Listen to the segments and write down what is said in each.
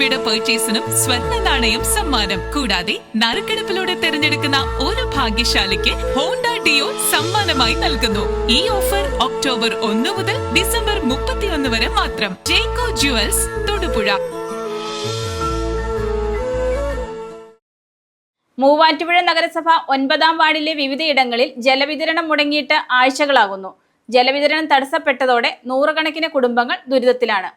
രൂപയുടെ പെർച്ചേസിനും സ്വർണ നാണയം സമ്മാനം. കൂടാതെ നറുക്കെടുപ്പിലൂടെ തിരഞ്ഞെടുക്കുന്ന ഒരു ഭാഗ്യശാലിക്ക് ഹോണ്ട ഡിയോ സമ്മാനമായി നൽകുന്നു. ഈ ഓഫർ ഒക്ടോബർ ഒന്ന് മുതൽ ഡിസംബർ മുപ്പത്തിയൊന്ന് വരെ മാത്രം. ജേക്കോ ജുവൽസ് തൊടുപുഴ. മൂവാറ്റുപുഴ നഗരസഭ ഒൻപതാം വാർഡിലെ വിവിധയിടങ്ങളിൽ ജലവിതരണം മുടങ്ങിയിട്ട് ആഴ്ചകളാകുന്നു. ജലവിതരണം തടസ്സപ്പെട്ടതോടെ നൂറുകണക്കിന് കുടുംബങ്ങൾ ദുരിതത്തിലാണ്.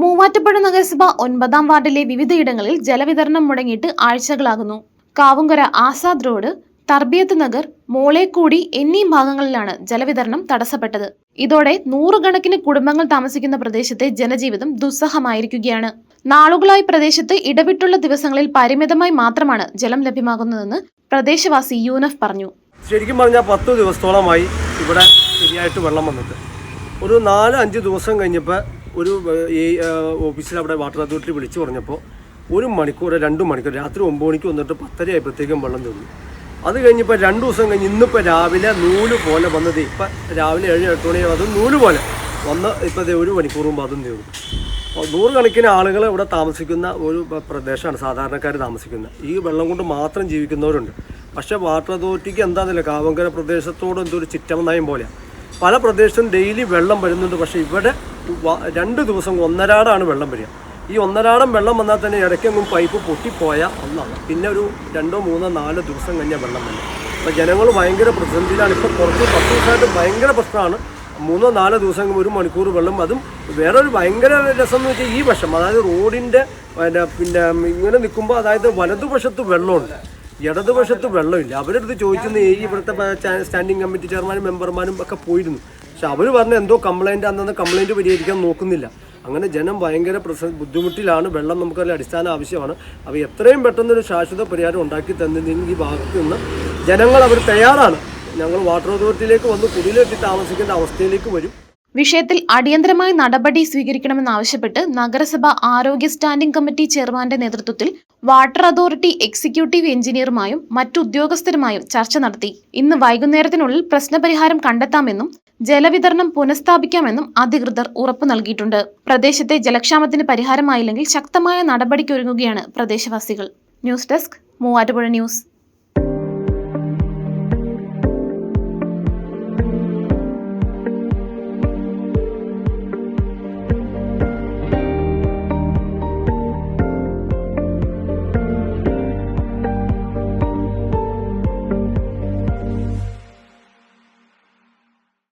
മൂവാറ്റുപുഴ നഗരസഭ ഒൻപതാം വാർഡിലെ വിവിധയിടങ്ങളിൽ ജലവിതരണം മുടങ്ങിയിട്ട് ആഴ്ചകളാകുന്നു. കാവുങ്കര ആസാദ് റോഡ് തർബിയത്ത് നഗർ മോളേക്കൂടി എന്നീ ഭാഗങ്ങളിലാണ് ജലവിതരണം തടസ്സപ്പെട്ടത്. ഇതോടെ നൂറുകണക്കിന് കുടുംബങ്ങൾ താമസിക്കുന്ന പ്രദേശത്തെ ജനജീവിതം ദുസ്സഹമായിരിക്കുകയാണ്. നാളുകളായി പ്രദേശത്ത് ഇടവിട്ടുള്ള ദിവസങ്ങളിൽ പരിമിതമായി മാത്രമാണ് ജലം ലഭ്യമാകുന്നതെന്ന് പ്രദേശവാസി യൂനഫ് പറഞ്ഞു. ശരിക്കും പറഞ്ഞാൽ പത്ത് ദിവസത്തോളമായി ഇവിടെ ശരിയായിട്ട് വെള്ളം വന്നിട്ട്. ഒരു നാല് അഞ്ച് ദിവസം കഴിഞ്ഞപ്പോൾ ഒരു ഈ ഓഫീസിൽ അവിടെ വാട്ടർ അതോറിറ്റി വിളിച്ചു പറഞ്ഞപ്പോൾ ഒരു മണിക്കൂർ രണ്ട് മണിക്കൂർ രാത്രി ഒമ്പത് മണിക്ക് വന്നിട്ട് പത്തര ആയപ്പോഴത്തേക്കും വെള്ളം തീർന്നു. അത് കഴിഞ്ഞപ്പോൾ രണ്ട് ദിവസം കഴിഞ്ഞ് ഇന്നിപ്പോൾ രാവിലെ നൂൽ പോലെ വന്നത് ഇപ്പം രാവിലെ ഏഴ് എട്ട് മണി അത് നൂൽ പോലെ വന്ന് ഇപ്പോൾ ഒരു മണിക്കൂർ മുമ്പ് അതും തീർന്നു. നൂറുകണക്കിന് ആളുകൾ ഇവിടെ താമസിക്കുന്ന ഒരു പ്രദേശമാണ് സാധാരണക്കാർ താമസിക്കുന്നത് ഈ വെള്ളം കൊണ്ട് മാത്രം ജീവിക്കുന്നവരുണ്ട്. പക്ഷേ വാട്ടർ അതോറിറ്റിക്ക് എന്താണെന്നില്ല കാവങ്കര പ്രദേശത്തോട് എന്തോ ഒരു നയം പോലെയാണ് പല പ്രദേശത്തും ഡെയിലി വെള്ളം വരുന്നുണ്ട് പക്ഷേ ഇവിടെ രണ്ട് ദിവസം ഒന്നരാടാണ് വെള്ളം വരിക. ഈ ഒന്നരാടം വെള്ളം വന്നാൽ തന്നെ ഇടയ്ക്കെങ്ങും പൈപ്പ് പൊട്ടിപ്പോയാൽ ഒന്നാണ്. പിന്നെ ഒരു രണ്ടോ മൂന്നോ നാലോ ദിവസം കഴിഞ്ഞാൽ വെള്ളം വരും അപ്പോൾ ജനങ്ങൾ ഭയങ്കര പ്രതിസന്ധിയിലാണ്. ഇപ്പോൾ കുറച്ച് പത്ത് ദിവസമായിട്ട് ഭയങ്കര പ്രശ്നമാണ്. മൂന്നോ നാലോ ദിവസം ഒരു മണിക്കൂർ വെള്ളം അതും വേറൊരു ഭയങ്കര രസം എന്ന് വെച്ചാൽ ഈ വശം അതായത് റോഡിന്റെ പിന്നെ പിന്നെ ഇങ്ങനെ നിൽക്കുമ്പോൾ അതായത് വലതുവശത്ത് വെള്ളമുണ്ട്. ഇടതുവശത്ത് വെള്ളമില്ല. അവരടുത്ത് ചോദിച്ചെന്ന് ഈ ഇവിടുത്തെ സ്റ്റാൻഡിംഗ് കമ്മിറ്റി ചെയർമാനും മെമ്പർമാരും ഒക്കെ പോയിരുന്നു. പക്ഷെ അവർ പറഞ്ഞ എന്തോ കംപ്ലൈന്റ് അന്നന്ന് കംപ്ലൈന്റ് പരിഹരിക്കാൻ നോക്കുന്നില്ല. അങ്ങനെ ജനം ഭയങ്കര പ്രസ ബുദ്ധിമുട്ടിലാണ്. വെള്ളം നമുക്കതിൽ അടിസ്ഥാന ആവശ്യമാണ്. അപ്പോൾ എത്രയും പെട്ടെന്ന് ഒരു ശാശ്വത പരിഹാരം ഉണ്ടാക്കി തന്നില്ലെങ്കിൽ ഈ ഭാഗത്ത് നിന്ന് ജനങ്ങൾ അവർ തയ്യാറാണ്. ഞങ്ങൾ വാട്ടർ അതോറിറ്റിയിലേക്ക് വന്ന് കുടിയിലെത്തി താമസിക്കേണ്ട അവസ്ഥയിലേക്ക് വരും. വിഷയത്തിൽ അടിയന്തരമായി നടപടി സ്വീകരിക്കണമെന്നാവശ്യപ്പെട്ട് നഗരസഭ ആരോഗ്യ സ്റ്റാൻഡിംഗ് കമ്മിറ്റി ചെയർമാന്റെ നേതൃത്വത്തിൽ വാട്ടർ അതോറിറ്റി എക്സിക്യൂട്ടീവ് എഞ്ചിനീയറുമായും മറ്റു ഉദ്യോഗസ്ഥരുമായും ചർച്ച നടത്തി. ഇന്ന് വൈകുന്നേരത്തിനുള്ളിൽ പ്രശ്നപരിഹാരം കണ്ടെത്താമെന്നും ജലവിതരണം പുനഃസ്ഥാപിക്കാമെന്നും അധികൃതർ ഉറപ്പു നൽകിയിട്ടുണ്ട്. പ്രദേശത്തെ ജലക്ഷാമത്തിന് പരിഹാരമായില്ലെങ്കിൽ ശക്തമായ നടപടിക്കൊരുങ്ങുകയാണ് പ്രദേശവാസികൾ. News desk Muvattupuzha news.